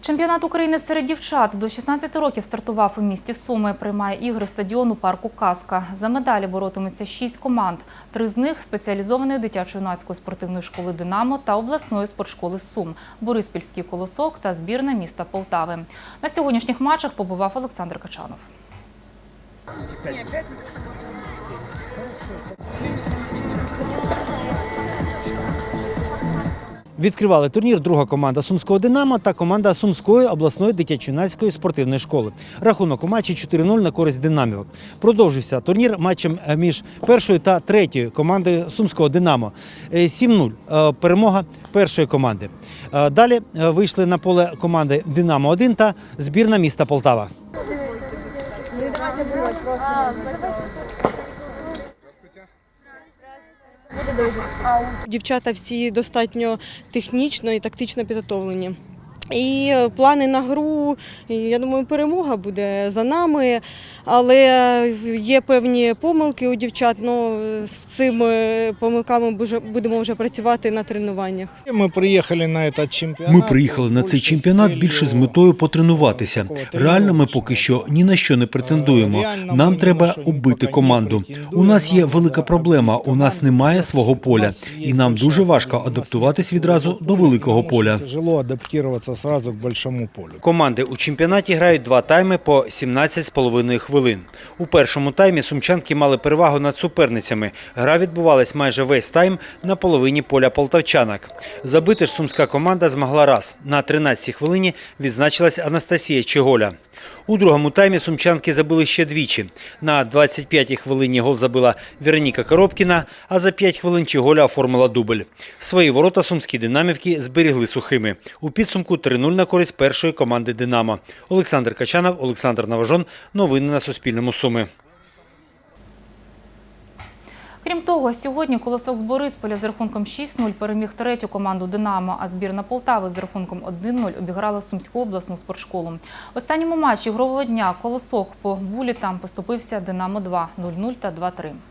Чемпіонат України серед дівчат до 16 років стартував у місті Суми. Приймає ігри стадіону парку Каска. За медалі боротиметься шість команд. Три з них спеціалізованої дитячо-юнацької спортивної школи Динамо та обласної спортшколи Сум, Бориспільський колосок та збірна міста Полтави. На сьогоднішніх матчах побував Олександр Качанов. Відкривали турнір друга команда Сумського Динамо та команда Сумської обласної дитячо-юнацької спортивної школи. Рахунок у матчі 4-0 на користь динамівок. Продовжився турнір матчем е, між першою та третьою командою Сумського Динамо. Е, 7-0 е, перемога першої команди. Е, Далі е, вийшли на поле команди Динамо 1 та збірна міста Полтава. Дівчата всі достатньо технічно і тактично підготовлені. І е, плани на гру, я думаю, перемога буде за нами, але є певні помилки у дівчат. Ну, з цими помилками будемо вже працювати на тренуваннях. Ми приїхали на этот чемпіонат. Ми приїхали на цей чемпіонат більше з метою потренуватися. Реально, ми поки що ні на що не претендуємо. Нам треба убити команду. У нас є велика проблема. У нас немає свого поля, і нам дуже важко адаптуватись відразу до великого поля. Тяжело адаптуватися сразу к большому полю. Команди у чемпіонаті грають два тайми по 17,5 хвилин. У першому таймі сумчанки мали перевагу над суперницями. Гра відбувалась майже весь тайм на половині поля полтавчанок. Забити ж сумська команда змогла раз. На 13-й хвилині відзначилась Анастасія Чеголя. У другому таймі сумчанки забили ще двічі. На 25-й хвилині гол забила Вероніка Коробкіна, а за 5 хвилин Чиголя оформила дубль. Свої ворота сумські динамівки зберігли сухими. У підсумку 3-0 на користь першої команди «Динамо». Олександр Качанов, Олександр Наважон. Новини на Суспільному Суми. Крім того, сьогодні колосок з Борисполя з рахунком 6-0 переміг третю команду Динамо, а збірна Полтави з рахунком 1-0 обіграла Сумську обласну спортшколу. В останньому матчі ігрового дня колосок по булітам поступився Динамо 2 0-0 та 2-3.